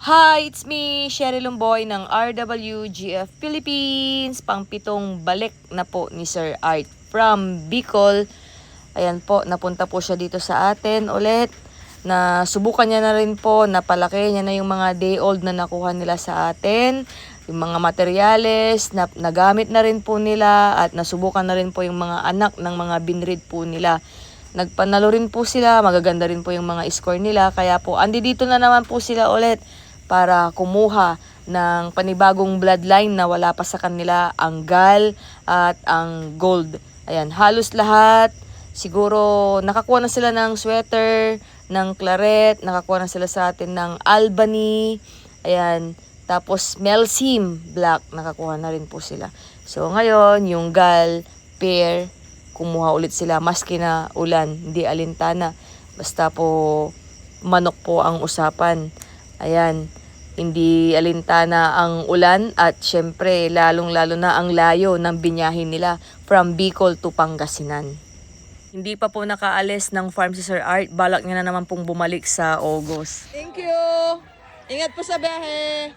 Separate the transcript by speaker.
Speaker 1: Hi, it's me, Sherry Lumboy ng RWGF Philippines. Pangpitong balik na po ni Sir Art from Bicol. Ayan po, napunta po siya dito sa atin ulit. Na subukan niya na rin po, napalaki niya na yung mga day old na nakuha nila sa atin. Yung mga materyales, na, nagamit na rin po nila at nasubukan na rin po yung mga anak ng mga binrid po nila. Nagpanalo rin po sila, magaganda rin po yung mga score nila. Kaya po, andi dito na naman po sila ulit para kumuha ng panibagong bloodline na wala pa sa kanila ang gal at ang gold. Ayan, halos lahat. Siguro nakakuha na sila ng sweater, ng claret, nakakuha na sila sa atin ng Albany. Ayan, tapos Melsim Black, nakakuha na rin po sila. So ngayon, yung gal, pair, kumuha ulit sila maski na ulan, hindi alintana. Basta po manok po ang usapan. Ayan, hindi alintana ang ulan at syempre lalong-lalo na ang layo ng binyahin nila from Bicol to Pangasinan. Hindi pa po nakaalis ng farm si Sir Art. Balak niya na naman pong bumalik sa August.
Speaker 2: Thank you. Ingat po sa biyahe.